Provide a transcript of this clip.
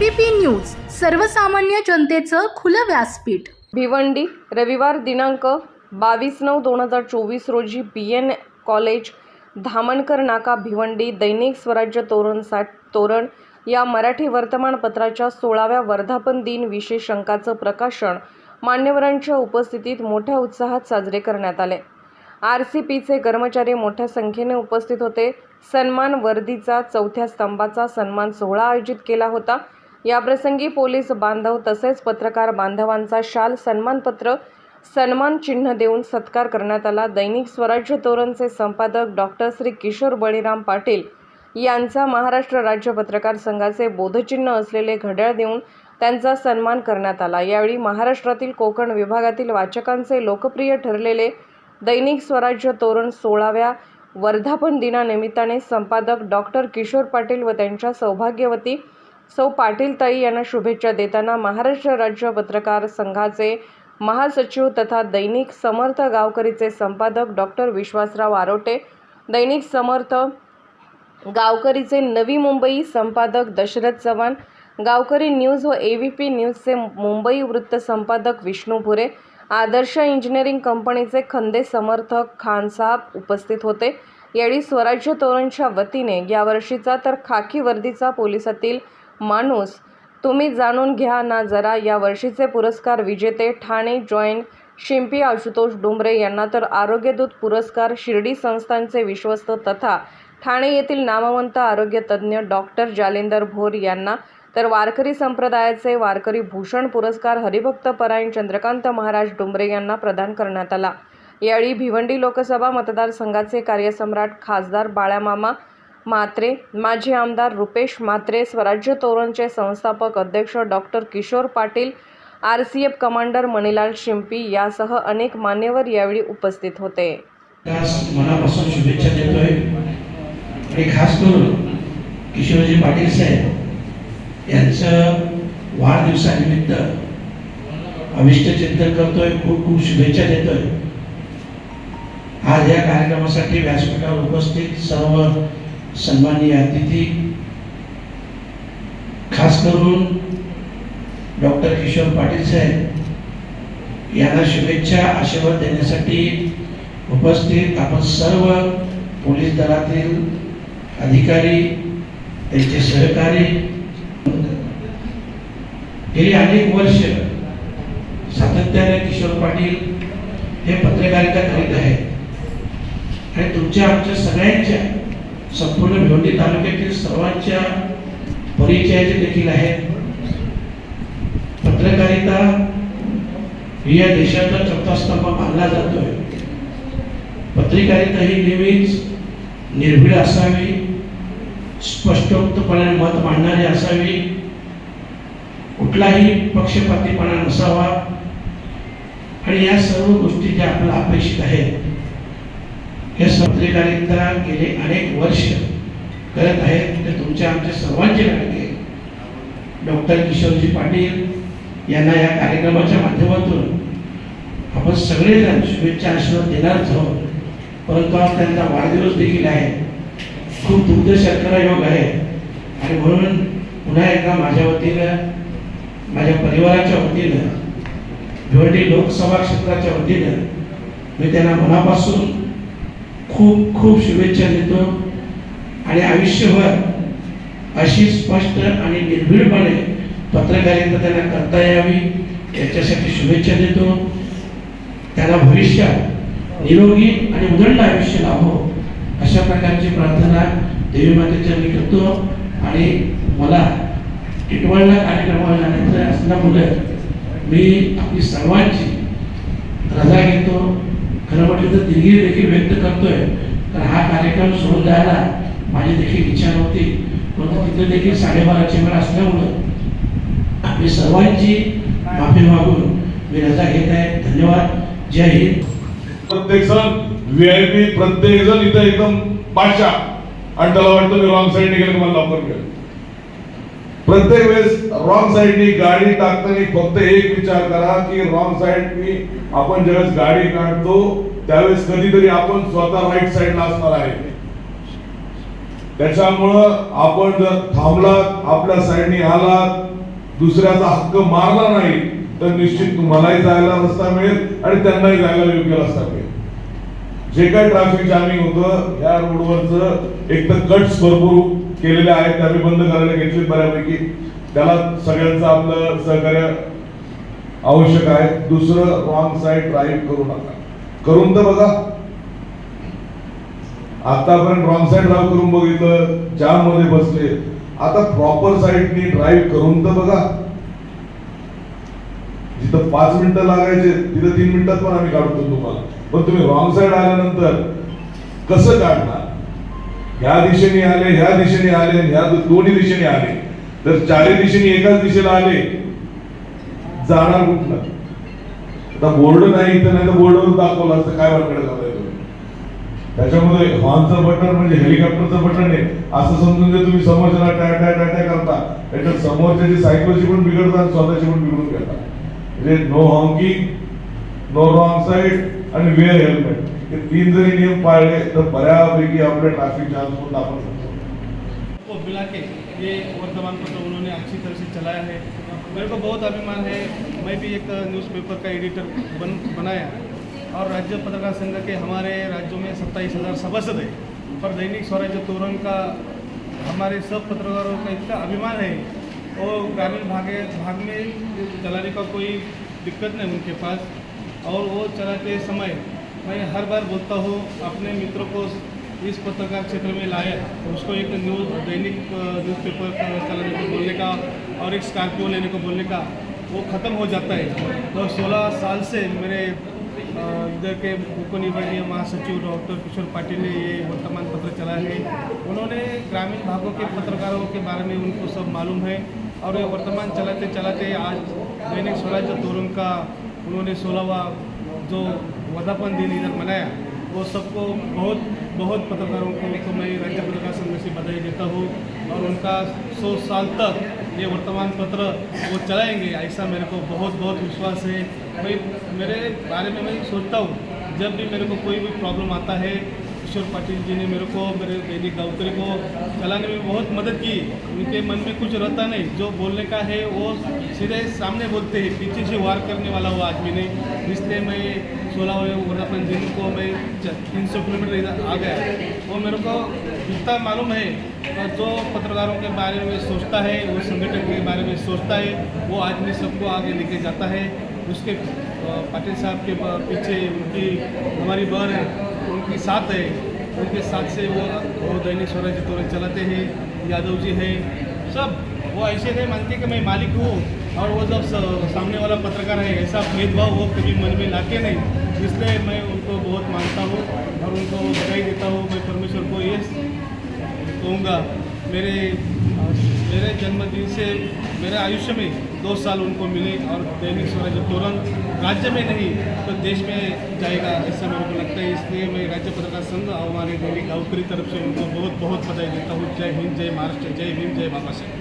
ABP news सर्वसामान्य जनतेचं खुलं व्यासपीठ. भिवंडी रविवार दिनांक बावीस नऊ दोन हजार चोवीस रोजी बी एन कॉलेज धामणकर नाका भिवंडी दैनिक स्वराज्य तोरण साठ तोरण या मराठी वर्तमानपत्राच्या सोळाव्या वर्धापन दिन विशेष अंकाचं प्रकाशन मान्यवरांच्या उपस्थितीत मोठ्या उत्साहात साजरे करण्यात आले. आर सी पीचे कर्मचारी मोठ्या संख्येने उपस्थित होते. सन्मान वर्दीचा चौथ्या स्तंभाचा सन्मान सोहळा आयोजित केला होता. याप्रसंगी पोलीस बांधव तसेच पत्रकार बांधवांचा शाल सन्मानपत्र सन्मान चिन्ह देऊन सत्कार करण्यात आला. दैनिक स्वराज्य तोरणचे संपादक डॉक्टर श्री किशोर बळीराम पाटील यांचा महाराष्ट्र राज्य पत्रकार संघाचे बोधचिन्ह असलेले घड्याळ देऊन त्यांचा सन्मान करण्यात आला. यावेळी महाराष्ट्रातील कोकण विभागातील वाचकांचे लोकप्रिय ठरलेले दैनिक स्वराज्य तोरण सोळाव्या वर्धापन दिनानिमित्ताने संपादक डॉक्टर किशोर पाटील व त्यांच्या सौभाग्यवती सौ पाटीलताई यांना शुभेच्छा देताना महाराष्ट्र राज्य पत्रकार संघाचे महासचिव तथा दैनिक समर्थ गावकरीचे संपादक डॉक्टर विश्वासराव आरोटे दैनिक समर्थ गावकरीचे नवी मुंबई संपादक दशरथ चव्हाण गावकरी न्यूज व ए व्ही पी न्यूजचे मुंबई वृत्त संपादक विष्णू भुरे आदर्श इंजिनिअरिंग कंपनीचे खंदे समर्थक खानसाहेब उपस्थित होते. यावेळी स्वराज्य तोरणच्या वतीने यावर्षीचा तर खाकी वर्दीचा पोलिसातील माणूस तुम्ही जाणून घ्या ना जरा या वर्षीचे पुरस्कार विजेते ठाणे जॉईंट शिंपी आशुतोष डुंबरे यांना तर आरोग्यदूत पुरस्कार शिर्डी संस्थांचे विश्वस्त तथा ठाणे येथील नामवंत आरोग्य तज्ज्ञ डॉक्टर जालिंदर भोर यांना तर वारकरी संप्रदायाचे वारकरी भूषण पुरस्कार हरिभक्त परायण चंद्रकांत महाराज डुंबरे यांना प्रदान करण्यात आला. यावेळी भिवंडी लोकसभा मतदारसंघाचे कार्यसम्राट खासदार बाळामामा म्हात्रे माजी आमदार रुपेश म्हात्रे स्वराज्य तोरणचे संस्थापक अध्यक्ष doctor Kishor Patil R C F commander Manilal Shimpi यासह अनेक मान्यवर यावेळी उपस्थित होते. मनापासून शुभेच्छा देतोय. आणि खास करून किशोरजी पाटील साहेब यांचं वाढदिवसानिमित्त अविष्ट चिंतन करतोय खूप खूप शुभेच्छा देतोय. आज या कार्यक्रमासाठी व्यासपीठावर उपस्थित सर्व सन्माननीय अतिथी खास करून डॉक्टर किशोर पाटील साहेब यांना शुभेच्छा आशीर्वाद देण्यासाठी उपस्थित आपण सर्व पोलीस दलातील अधिकारी त्यांचे सहकारी. गेली अनेक वर्ष सातत्याने किशोर पाटील हे पत्रकारिता करीत आहेत. आणि तुमच्या आमच्या सगळ्यांच्या संपूर्ण भिवंडी तालुक्यातील सर्वांच्या परिचयाचे देखील आहेत. पत्रकारिता ही या देशाचा चौथा स्तंभ मानला जातोय. पत्रकारिता ही नेहमीच निर्भीड असावी स्पष्टोक्तपणे मत मांडणारी असावी. कुठलाही पक्षपातीपणा नसावा. आणि या सर्व गोष्टी ज्या आपल्याला अपेक्षित आहेत हे पत्रकारिता गेले अनेक वर्ष. करत आहेत ते तुमच्या आमच्या सर्वांचे लाडके डॉक्टर किशोरजी पाटील यांना या कार्यक्रमाच्या माध्यमातून आपण सगळेजण शुभेच्छा आशीर्वाद देणारच आहोत. परंतु आज त्यांचा वाढदिवस देखील आहे. खूप दुग्ध शर्करा योग आहे. आणि म्हणून पुन्हा एकदा माझ्या वतीनं माझ्या परिवाराच्या वतीनं भिवंडी लोकसभा क्षेत्राच्या वतीनं मी त्यांना मनापासून खूप खूप शुभेच्छा देतो. आणि आयुष्यभर अशी स्पष्ट आणि निर्भीडपणे पत्रकारिता त्यांना करता यावी याच्यासाठी शुभेच्छा देतो. त्याला भविष्यात निरोगी आणि उदंड आयुष्य लाभो अशा प्रकारची प्रार्थना देवी मातेच्या मी करतो. आणि मला टिटवाळला कार्यक्रमाला जाण्याचं असल्यामुळे मी आपली सर्वांची रजा घेतो. खरं म्हटलं तर दिलगिरी देखील व्यक्त करतोय. तर हा कार्यक्रम सोडून द्यायला माझी देखील इच्छा नव्हती. परंतु तिथे देखील साडेबाराची वेळ असल्यामुळं आपली सर्वांची माफी मागून मी रजा घेत आहे. धन्यवाद. जय हिंद. प्रत्येक जण व्हीआयपी प्रत्येक जण इथं एकदम बादशाह. आणि त्याला वाटतं मी रॉंग साईडने गेलं तुम्हाला मला लवकर मिळेल. प्रत्येक वेळेस रॉंग साईडनी गाडी टाकताना फक्त एक विचार करा की रॉंग साईडनी आपण ज्यावेळेस गाडी काढतो त्यावेळेस कधीतरी आपण स्वतः राईट साईडला असणार आहे. त्याच्यामुळं आपण जर थांबलात आपल्या साईडनी आलात दुसऱ्याचा हक्क मारला नाही तर निश्चित तुम्हालाही जायला रस्ता मिळेल आणि त्यांनाही जायला योग्य रस्ता मिळेल. जे काही ट्रॅफिक जामिंग होतं या रोडवरच एक तर कट्स भरपूर केलेल्या आहेत त्या आम्ही बंद करायला घेतले बऱ्यापैकी. त्याला सगळ्यांचं आपलं सहकार्य आवश्यक आहे. दुसरं रॉंग साईड ड्राईव्ह करू नका. करून तर बघा. आतापर्यंत रॉंग साईड ड्राईव्ह करून बघितलं जाममध्ये बसले. आता प्रॉपर साईडनी ड्राईव्ह करून तर बघा. जिथं पाच मिनिटं लागायचे तिथं तीन मिनिटात पण आम्ही काढतो तुम्हाला. पण तुम्ही रॉंग साईड आल्यानंतर कसं काढणार? ह्या दिशेने आले ह्या दिशेने आले ह्या दोन्ही दिशेने आले. तर चारही दिशेने एकाच दिशेला आले जाणार कुठलं? आता बोर्ड नाही तर नाही तर बोर्डवर दाखवलं असतं काय वाटकडे घालाय तुम्ही त्याच्यामध्ये हॉर्नचं बटन म्हणजे हेलिकॉप्टरचं बटन आहे. असं समजून जर तुम्ही समोरच्याला टाय टाय टाय टाय करता. त्याच्यात समोरच्याची सायकोलॉजी पण बिघडतात आणि स्वतःची पण बिघडून घेता म्हणजे no honking no wrong side आणि वेअर हेल्मेट हे तीन जरी नियम पाळले तर बऱ्यापैकी आपले ट्रॅफिक जाम होऊन आपण शकतो. हो, मिला के ये वर्तमान पत्र उन्होंने अच्छी तरह से चलाया है। मेरे को बहुत अभिमान है मैं भी एक न्यूज़पेपर का एडिटर बन बनाया। और राज्य पत्रकार संघ के हमारे राज्यों में सत्ताईस हज़ार सभासद है पर दैनिक स्वराज्य तोरण का हमारे सब पत्रकारों का इतना अभिमान है। और ग्रामीण भाग भाग में चलाने का कोई दिक्कत नहीं उनके पास। और वो चलाते समय मैं हर बार बोलता हूँ अपने मित्रों को इस पत्रकार क्षेत्र में लाया। उसको एक न्यूज़ दैनिक न्यूज़पेपर चलाने को बोलने का और एक स्कॉर्पियो लेने को बोलने का वो ख़त्म हो जाता है। तो 16 साल से मेरे इधर के उपनिबंधीय महासचिव डॉक्टर किशोर पाटिल ने ये वर्तमान पत्र चलाया है। उन्होंने ग्रामीण भागों के पत्रकारों के बारे में उनको सब मालूम है और ये वर्तमान चलाते चलाते आज दैनिक स्वराज्य तोरण का उन्होंने सोलहवा जो वर्धापन दिन इधर मनाया वो सबको बहुत बहुत पत्रकारों को तो मैं राज्य पत्रकार संघ से बधाई देता हूँ और उनका सौ साल तक ये वर्तमान पत्र वो चलाएँगे, ऐसा मेरे को बहुत बहुत विश्वास है। भाई मेरे बारे में मैं सोचता हूँ, जब भी मेरे को कोई भी प्रॉब्लम आता है किशोर पाटिल जी ने मेरे को, मेरे दैनिक गाँवतरी को चलाने में बहुत मदद की। उनके मन में कुछ रहता नहीं। जो बोलने का है, वो सीधे सामने बोलते हैं। पीछे से वार करने वाला वो आदमी नहीं। इसलिए मैं सोलह वर्धापन दिन को मैं तीन सौ किलोमीटर इधर आ गया। वो मेरे को इतना मालूम है और जो पत्रकारों के बारे में सोचता है, वो संगठन के बारे में सोचता है, वो आदमी सबको आगे लेके जाता है। उसके पाटिल साहब के पीछे उनकी हमारी बहन है। उनकी साथ है। उनके साथ से वो वो दैनिक स्वराज्य तोरण चलाते हैं, यादव जी हैं। सब, वो ऐसे नहीं मानते कि मैं मालिक हूँ और वो जब सामने वाला पत्रकार है, ऐसा भेदभाव वो कभी मन में लाते नहीं। इसलिए मैं उनको बहुत मानता हूँ और उनको बधाई देता हूँ। मैं परमेश्वर को ये कहूँगा, मेरे मेरे जन्मदिन से मेरे आयुष्य में दो साल उनको मिले और दैनिक स्वराज तुरंत राज्य में नहीं तो देश में जाएगा, ऐसा मेरे को लगता है। इसलिए मैं राज्य पत्रकार संघ और हमारे दैनिक गाँव तरफ़ से उनको बहुत बहुत बधाई देता हूँ। जय हिंद, जय महाराष्ट्र, जय भीम, जय बाबा साहेब।